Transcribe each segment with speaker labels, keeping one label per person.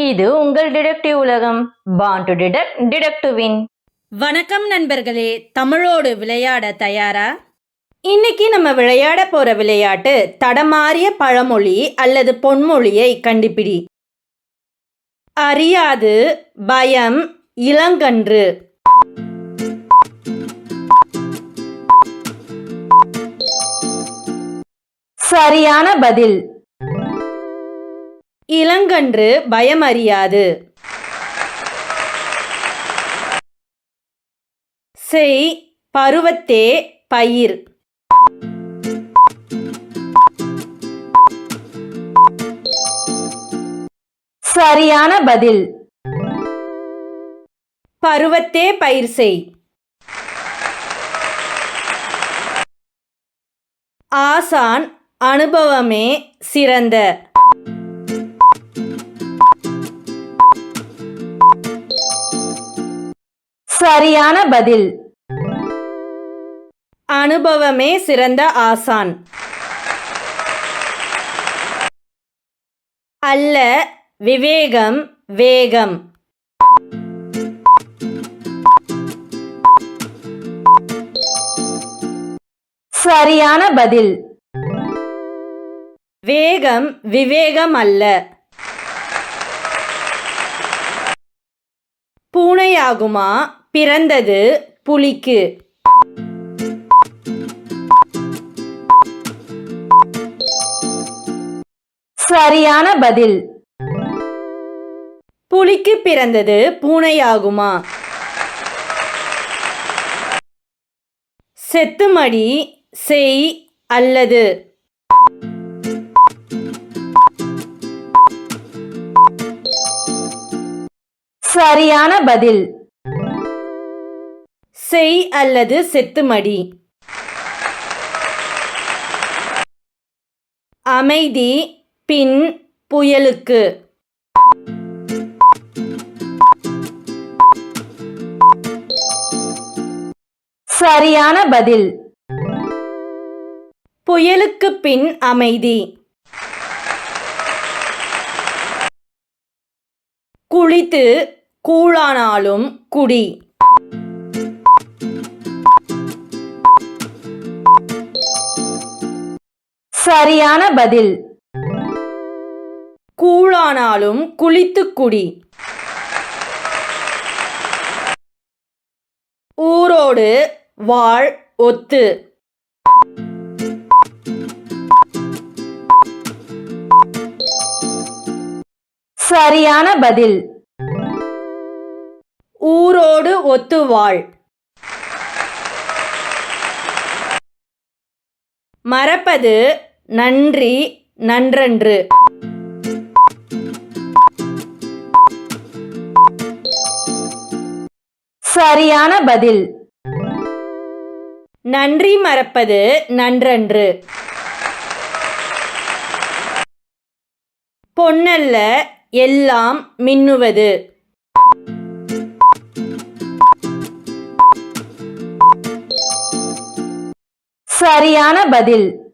Speaker 1: இது உங்கள் டிடெக்டிவ் உலகம். பான் டு டிடெக்ட் டிடெக்டிவின்
Speaker 2: வணக்கம் நண்பர்களே தமிழோடு விளையாட தயாரா? இன்னைக்கு நம்ம விளையாட போற விளையாட்டு தடமாறிய பழமொழி அல்லது பொன்மொழியை கண்டுபிடி. அறியாது பயம் இளங்கன்று.
Speaker 1: சரியான பதில்.
Speaker 2: இளங்கன்று பயமறியாது. செய் பருவத்தே பயிர்.
Speaker 1: சரியான பதில்.
Speaker 2: பருவத்தே பயிர் செய். ஆசான் அனுபவமே சிறந்த.
Speaker 1: சரியான பதில்.
Speaker 2: அனுபவமே சிறந்த ஆசான். அல்ல விவேகம் வேகம்.
Speaker 1: சரியான பதில்.
Speaker 2: வேகம் விவேகம் அல்ல. பூனையாகுமா? பிறந்தது புலிக்கு.
Speaker 1: சரியான பதில்.
Speaker 2: புலிக்கு பிறந்தது பூனையாகுமா? செத்துமடி செய் அல்லது?
Speaker 1: சரியான பதில்.
Speaker 2: செய் அல்லது செத்துமடி. அமைதி பின் புயலுக்கு.
Speaker 1: சரியான பதில்.
Speaker 2: புயலுக்கு பின் அமைதி. குளித்து கூழானாலும் குடி.
Speaker 1: சரியான பதில்.
Speaker 2: கூழானாலும் குளித்து குடி. ஊரோடு வாழ் ஒத்து.
Speaker 1: சரியான பதில்.
Speaker 2: ஊரோடு ஒத்து வாழ். மறப்பது நன்றி நன்றன்று.
Speaker 1: சரியான பதில்.
Speaker 2: நன்றி மறப்பது நன்றன்று. பொன்னல்ல எல்லாம் மின்னுவது.
Speaker 1: சரியான பதில்.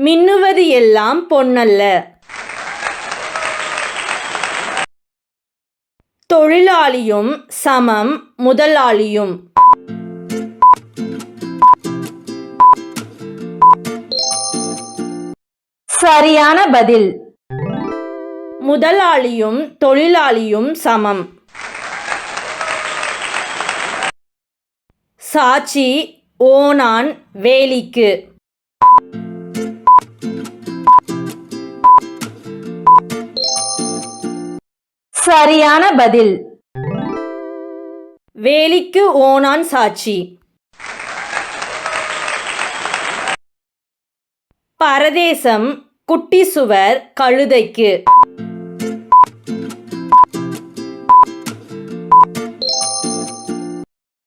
Speaker 2: மின்னுவது எல்லாம் பொன்னல்ல. தொழிலாளியும் சமம் முதலாளியும்.
Speaker 1: சரியான பதில்.
Speaker 2: முதலாளியும் தொழிலாளியும் சமம். சாட்சி ஓனான் வேலிக்கு.
Speaker 1: சரியான பதில்.
Speaker 2: வேலிக்கு ஓனான் சாட்சி. பரதேசம் குட்டி சுவர் கழுதைக்கு.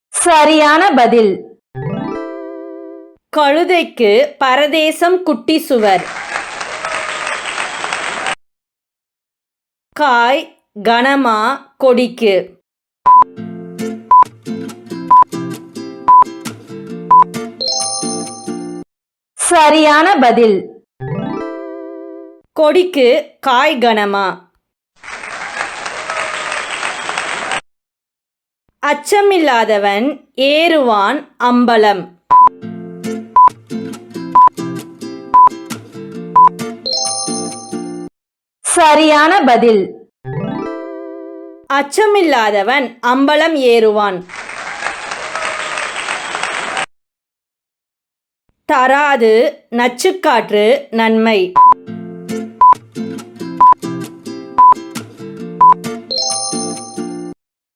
Speaker 1: சரியான பதில்.
Speaker 2: கழுதைக்கு பரதேசம் குட்டி சுவர். காய் கனமா கொடிக்கு.
Speaker 1: சரியான பதில்.
Speaker 2: கொடிக்கு காய் கனமா. அச்சமில்லாதவன் ஏறுவான் அம்பலம்.
Speaker 1: சரியான பதில்.
Speaker 2: அச்சமில்லாதவன் அம்பலம் ஏறுவான். தராது நச்சுக்காற்று நன்மை.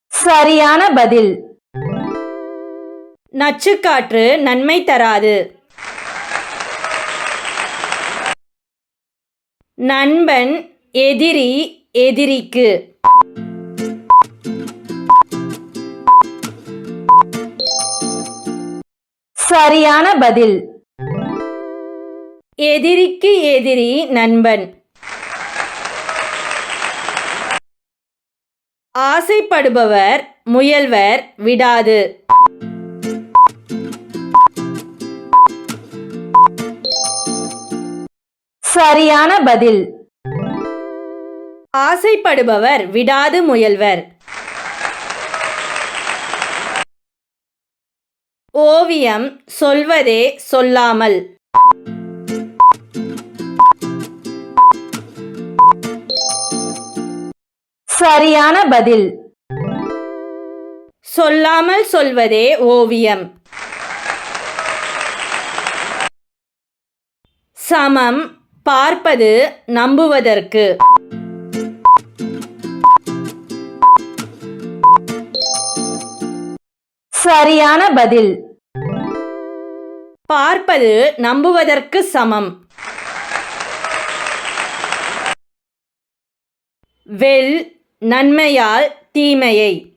Speaker 1: சரியான பதில்.
Speaker 2: நச்சுக்காற்று நன்மை தராது. நண்பன் எதிரி எதிரிக்கு.
Speaker 1: சரியான பதில்.
Speaker 2: எதிரிக்கு எதிரி நண்பன். ஆசைப்படுபவர் முயல்வர் விடாது.
Speaker 1: சரியான பதில்.
Speaker 2: ஆசைப்படுபவர் விடாது முயல்வர். ஓவியம் சொல்வதே சொல்லாமல்.
Speaker 1: சரியான பதில்.
Speaker 2: சொல்லாமல் சொல்வதே ஓவியம். சமம் பார்ப்பது நம்புவதற்கு.
Speaker 1: சரியான பதில்.
Speaker 2: பார்ப்பது நம்புவதற்கு சமம். வெல் நன்மையால் தீமையை.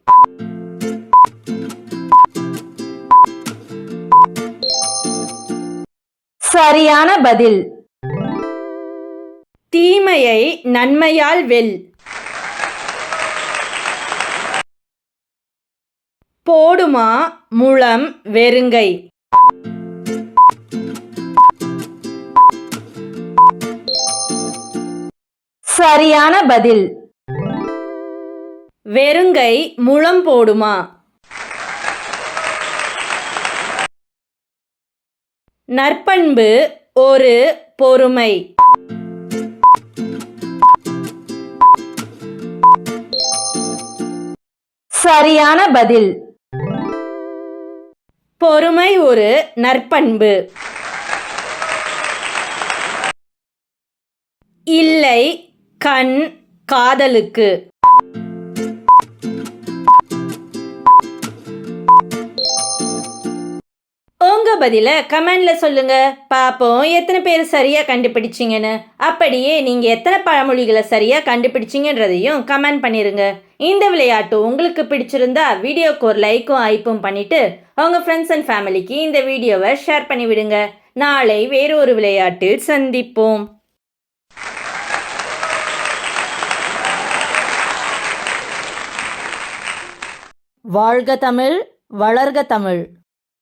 Speaker 1: சரியான பதில்.
Speaker 2: தீமையை நன்மையால் வெல். போடுமா முழம் வெறுங்கை?
Speaker 1: சரியான பதில்.
Speaker 2: வெறுங்கை முழம் போடுமா? நற்பண்பு ஒரு பொறுமை.
Speaker 1: சரியான பதில்.
Speaker 2: பொறுமை ஒரு நற்பண்பு. இல்லை கண் காதலுக்கு. உங்க பதில கமெண்ட்ல சொல்லுங்க. பாப்போம் எத்தனை பேர் சரியா கண்டுபிடிச்சிங்கன்னு. அப்படியே நீங்க எத்தனை பழமொழிகளை சரியா கண்டுபிடிச்சிங்கன்றதையும் கமெண்ட் பண்ணிருங்க. இந்த விளையாட்டு உங்களுக்கு பிடிச்சிருந்தா வீடியோக்கு ஒரு லைக்கும் ஐப்பும் பண்ணிவிட்டு உங்கள் ஃப்ரெண்ட்ஸ் அண்ட் ஃபேமிலிக்கு இந்த வீடியோவை ஷேர் பண்ணிவிடுங்க நாளை வேறொரு விளையாட்டில் சந்திப்போம். வாழ்க தமிழ் வளர்க தமிழ்.